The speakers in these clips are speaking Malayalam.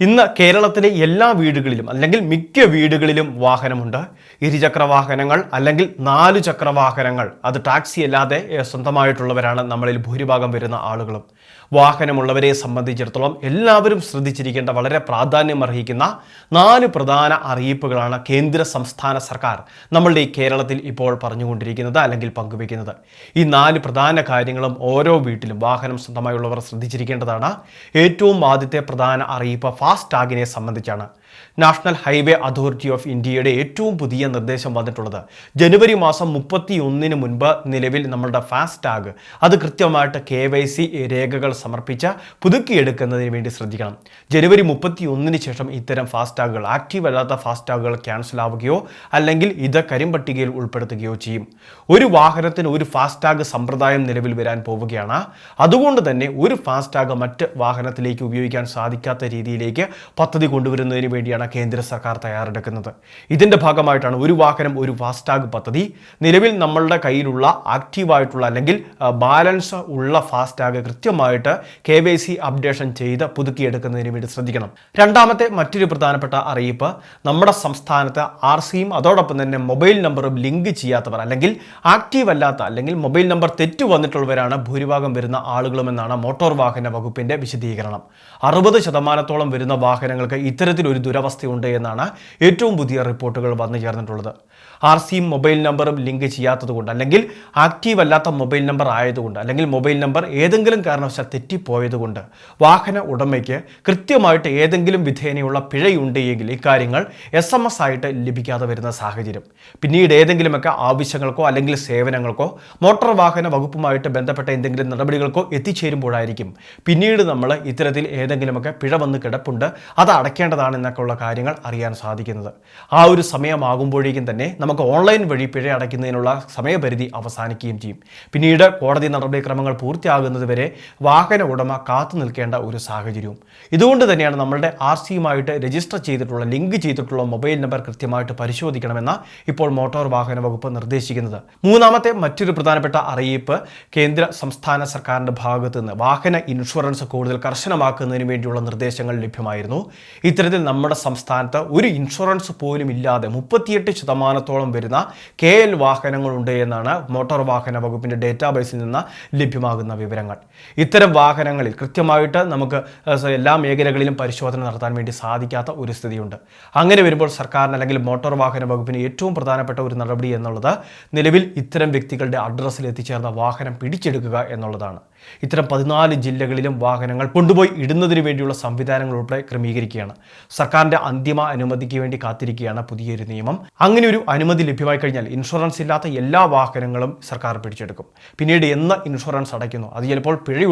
ഇന്ന് കേരളത്തിലെ എല്ലാ വീടുകളിലും അല്ലെങ്കിൽ മിക്ക വീടുകളിലും വാഹനമുണ്ട്. ഇരുചക്ര വാഹനങ്ങൾ അല്ലെങ്കിൽ നാലു ചക്ര വാഹനങ്ങൾ അത് ടാക്സി അല്ലാതെ സ്വന്തമായിട്ടുള്ളവരാണ് നമ്മളിൽ ഭൂരിഭാഗം വരുന്ന ആളുകളും. വാഹനമുള്ളവരെ സംബന്ധിച്ചിടത്തോളം എല്ലാവരും ശ്രദ്ധിച്ചിരിക്കേണ്ട വളരെ പ്രാധാന്യം അർഹിക്കുന്ന നാല് പ്രധാന അറിയിപ്പുകളാണ് കേന്ദ്ര സംസ്ഥാന സർക്കാർ നമ്മളുടെ ഈ കേരളത്തിൽ ഇപ്പോൾ പറഞ്ഞുകൊണ്ടിരിക്കുന്നത് അല്ലെങ്കിൽ പങ്കുവയ്ക്കുന്നത്. ഈ നാല് പ്രധാന കാര്യങ്ങളും ഓരോ വീട്ടിലും വാഹനം സ്വന്തമായുള്ളവർ ശ്രദ്ധിച്ചിരിക്കേണ്ടതാണ്. ഏറ്റവും ആദ്യത്തെ പ്രധാന അറിയിപ്പ് ഫാസ്റ്റ് ടാഗിനെ സംബന്ധിച്ചാണ്. നാഷണൽ ഹൈവേ അതോറിറ്റി ഓഫ് ഇന്ത്യയുടെ ഏറ്റവും പുതിയ നിർദ്ദേശം വന്നിട്ടുള്ളത്. ജനുവരി മാസം മുപ്പത്തി ഒന്നിന് മുൻപ് നിലവിൽ നമ്മളുടെ ടാഗ് അത് കൃത്യമായിട്ട് കെ വൈ സി രേഖകൾ സമർപ്പിച്ച പുതുക്കിയെടുക്കുന്നതിന് വേണ്ടി ശ്രദ്ധിക്കണം. ജനുവരി മുപ്പത്തി ഒന്നിന് ശേഷം ഇത്തരം ഫാസ്റ്റ് ടാഗുകൾ ആക്റ്റീവ് അല്ലാത്ത ടാഗുകൾ ക്യാൻസൽ ആവുകയോ അല്ലെങ്കിൽ ഇത് കരിമ്പട്ടികയിൽ ഉൾപ്പെടുത്തുകയോ ചെയ്യും. ഒരു വാഹനത്തിന് ഒരു ഫാസ്റ്റ് ടാഗ് സമ്പ്രദായം നിലവിൽ വരാൻ പോവുകയാണ്. അതുകൊണ്ട് തന്നെ ഒരു ഫാസ്റ്റ് ടാഗ് മറ്റ് വാഹനത്തിലേക്ക് ഉപയോഗിക്കാൻ സാധിക്കാത്ത രീതിയിലേക്ക് പദ്ധതി കൊണ്ടുവരുന്നതിന് വേണ്ടിയാണ് കേന്ദ്ര സർക്കാർ തയ്യാറെടുക്കുന്നത്. ഇതിന്റെ ഭാഗമായിട്ടാണ് ഒരു വാഹനം ഒരു ഫാസ്റ്റ് ടാഗ് പദ്ധതി നിലവിൽ നമ്മളുടെ കയ്യിലുള്ള ആക്റ്റീവായിട്ടുള്ള അല്ലെങ്കിൽ ബാലൻസ് ഉള്ള ഫാസ്റ്റ് ടാഗ് കൃത്യമായിട്ട് കെ വൈ സി അപ്ഡേഷൻ ചെയ്ത് പുതുക്കിയെടുക്കുന്നതിന് വേണ്ടി ശ്രദ്ധിക്കണം. രണ്ടാമത്തെ മറ്റൊരു പ്രധാനപ്പെട്ട അറിയിപ്പ് നമ്മുടെ സംസ്ഥാനത്ത് ആർ സിയും അതോടൊപ്പം തന്നെ മൊബൈൽ നമ്പറും ലിങ്ക് ചെയ്യാത്തവർ അല്ലെങ്കിൽ ആക്റ്റീവ് അല്ലാത്ത അല്ലെങ്കിൽ മൊബൈൽ നമ്പർ തെറ്റു വന്നിട്ടുള്ളവരാണ് ഭൂരിഭാഗം വരുന്ന ആളുകളുമെന്നാണ് മോട്ടോർ വാഹന വകുപ്പിന്റെ വിശദീകരണം. അറുപത് ശതമാനത്തോളം വരുന്ന വാഹനങ്ങൾക്ക് ഇത്തരത്തിലൊരു ദുരവസ്ഥയുണ്ട് എന്നാണ് ഏറ്റവും പുതിയ റിപ്പോർട്ടുകൾ വന്നു ചേർന്നിട്ടുള്ളത്. ആർ സിയും മൊബൈൽ നമ്പറും ലിങ്ക് ചെയ്യാത്തതുകൊണ്ട് അല്ലെങ്കിൽ ആക്റ്റീവ് അല്ലാത്ത മൊബൈൽ നമ്പർ ആയതുകൊണ്ട് അല്ലെങ്കിൽ മൊബൈൽ നമ്പർ ഏതെങ്കിലും കാരണവശാൽ തെറ്റിപ്പോയതുകൊണ്ട് വാഹന ഉടമയ്ക്ക് കൃത്യമായിട്ട് ഏതെങ്കിലും വിധേനയുള്ള പിഴയുണ്ട് എങ്കിൽ ഇക്കാര്യങ്ങൾ എസ് എം എസ് ആയിട്ട് ലഭിക്കാതെ വരുന്ന സാഹചര്യം. പിന്നീട് ഏതെങ്കിലുമൊക്കെ ആവശ്യങ്ങൾക്കോ അല്ലെങ്കിൽ സേവനങ്ങൾക്കോ മോട്ടോർ വാഹന വകുപ്പുമായിട്ട് ബന്ധപ്പെട്ട എന്തെങ്കിലും നടപടികൾക്കോ എത്തിച്ചേരുമ്പോഴായിരിക്കും പിന്നീട് നമ്മൾ ഇത്തരത്തിൽ ഏതെങ്കിലുമൊക്കെ പിഴ വന്ന് കിടപ്പുണ്ട്. അത് അടയ്ക്കേണ്ടതാണ് എന്നൊക്കെ ഉള്ള കാര്യങ്ങൾ അറിയാൻ സാധിക്കുന്നത്. ആ ഒരു സമയമാകുമ്പോഴേക്കും തന്നെ നമുക്ക് ഓൺലൈൻ വഴി പിഴ അടയ്ക്കുന്നതിനുള്ള സമയപരിധി അവസാനിക്കുകയും ചെയ്യും. പിന്നീട് കോടതി നടപടിക്രമങ്ങൾ പൂർത്തിയാകുന്നതുവരെ വാഹന ഉടമ കാത്തു നിൽക്കേണ്ട ഒരു സാഹചര്യവും. ഇതുകൊണ്ട് തന്നെയാണ് നമ്മളുടെ ആർ സിയുമായിട്ട് രജിസ്റ്റർ ചെയ്തിട്ടുള്ള ലിങ്ക് ചെയ്തിട്ടുള്ള മൊബൈൽ നമ്പർ കൃത്യമായിട്ട് പരിശോധിക്കണമെന്ന ഇപ്പോൾ മോട്ടോർ വാഹന വകുപ്പ് നിർദ്ദേശിക്കുന്നത്. മൂന്നാമത്തെ മറ്റൊരു പ്രധാനപ്പെട്ട അറിയിപ്പ് കേന്ദ്ര സംസ്ഥാന സർക്കാരിന്റെ ഭാഗത്ത് നിന്ന് വാഹന ഇൻഷുറൻസ് കൂടുതൽ കർശനമാക്കുന്നതിന് വേണ്ടിയുള്ള നിർദ്ദേശങ്ങൾ ലഭ്യമായിരുന്നു. ഇത്തരത്തിൽ നമ്മുടെ സംസ്ഥാനത്ത് ഒരു ഇൻഷുറൻസ് പോലും ഇല്ലാതെ മുപ്പത്തിയെട്ട് ശതമാനത്തോളം വരുന്ന കെ എൽ വാഹനങ്ങളുണ്ട് എന്നാണ് മോട്ടോർ വാഹന വകുപ്പിന്റെ ഡേറ്റാബേസിൽ നിന്ന് ലഭ്യമാകുന്ന വിവരങ്ങൾ. ഇത്തരം വാഹനങ്ങളിൽ കൃത്യമായിട്ട് നമുക്ക് എല്ലാ മേഖലകളിലും പരിശോധന നടത്താൻ വേണ്ടി സാധിക്കാത്ത ഒരു സ്ഥിതിയുണ്ട്. അങ്ങനെ വരുമ്പോൾ സർക്കാരിന് അല്ലെങ്കിൽ മോട്ടോർ വാഹന വകുപ്പിന് ഏറ്റവും പ്രധാനപ്പെട്ട ഒരു നടപടി എന്നുള്ളത് നിലവിൽ ഇത്തരം വ്യക്തികളുടെ അഡ്രസ്സിൽ എത്തിച്ചേർന്ന വാഹനം പിടിച്ചെടുക്കുക എന്നുള്ളതാണ്. ഇത്തരം പതിനാല് ജില്ലകളിലും വാഹനങ്ങൾ കൊണ്ടുപോയി ഇടുന്നതിന് വേണ്ടിയുള്ള സംവിധാനങ്ങൾ ഉൾപ്പെടെ ക്രമീകരിക്കുകയാണ്. സർക്കാരിന്റെ അന്തിമ അനുമതിക്ക് വേണ്ടി കാത്തിരിക്കുകയാണ് പുതിയൊരു നിയമം. അങ്ങനെ ഒരു അനുമതി ലഭ്യമായി കഴിഞ്ഞാൽ ഇൻഷുറൻസ് ഇല്ലാത്ത എല്ലാ വാഹനങ്ങളും സർക്കാർ പിടിച്ചെടുക്കും. പിന്നീട് എന്ന് ഇൻഷുറൻസ് അടയ്ക്കുന്നു. അത് ചിലപ്പോൾ പിഴ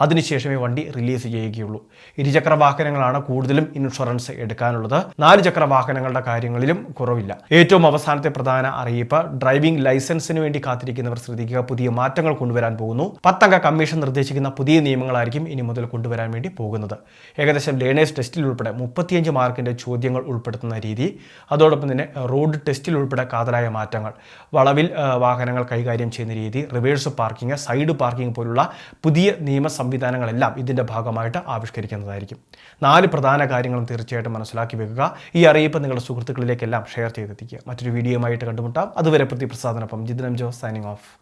അതിനുശേഷമേ വണ്ടി റിലീസ് ചെയ്യുകയുള്ളൂ. ഇരുചക്ര വാഹനങ്ങളാണ് കൂടുതലും ഇൻഷുറൻസ് എടുക്കാനുള്ളത്. നാല് ചക്ര വാഹനങ്ങളുടെ കാര്യങ്ങളിലും കുറവില്ല. ഏറ്റവും അവസാനത്തെ പ്രധാന അറിയിപ്പ് ഡ്രൈവിംഗ് ലൈസൻസിന് വേണ്ടി കാത്തിരിക്കുന്നവർ ശ്രദ്ധിക്കുക. പുതിയ മാറ്റങ്ങൾ കൊണ്ടുവരാൻ പോകുന്നു. പത്തംഗ കമ്മീഷൻ നിർദ്ദേശിക്കുന്ന പുതിയ നിയമങ്ങളായിരിക്കും ഇനി മുതൽ കൊണ്ടുവരാൻ വേണ്ടി പോകുന്നത്. ഏകദേശം ലേണേഴ്സ് ടെസ്റ്റിൽ ഉൾപ്പെടെ മുപ്പത്തിയഞ്ച് മാർക്കിന്റെ ചോദ്യങ്ങൾ ഉൾപ്പെടുത്തുന്ന രീതി അതോടൊപ്പം തന്നെ റോഡ് ടെസ്റ്റിൽ ഉൾപ്പെടെ കാതലായ മാറ്റങ്ങൾ വളവിൽ വാഹനങ്ങൾ കൈകാര്യം ചെയ്യുന്ന രീതി റിവേഴ്സ് പാർക്കിംഗ് സൈഡ് പാർക്കിംഗ് പോലുള്ള പുതിയ നിയമ സംവിധാനങ്ങളെല്ലാം ഇതിന്റെ ഭാഗമായിട്ട് ആവിഷ്കരിക്കുന്നതായിരിക്കും. നാല് പ്രധാന കാര്യങ്ങളും തീർച്ചയായിട്ടും മനസ്സിലാക്കി വെക്കുക. ഈ അറിയിപ്പ് നിങ്ങളുടെ സുഹൃത്തുക്കളിലേക്കെല്ലാം ഷെയർ ചെയ്തെത്തിക്കുക. മറ്റൊരു വീഡിയോ ആയിട്ട് കണ്ടുമുട്ടാം. അതുവരെ പ്രതിപ്രസാദനൊപ്പം ജിതിനം ജോസ് സൈനിങ് ഓഫ്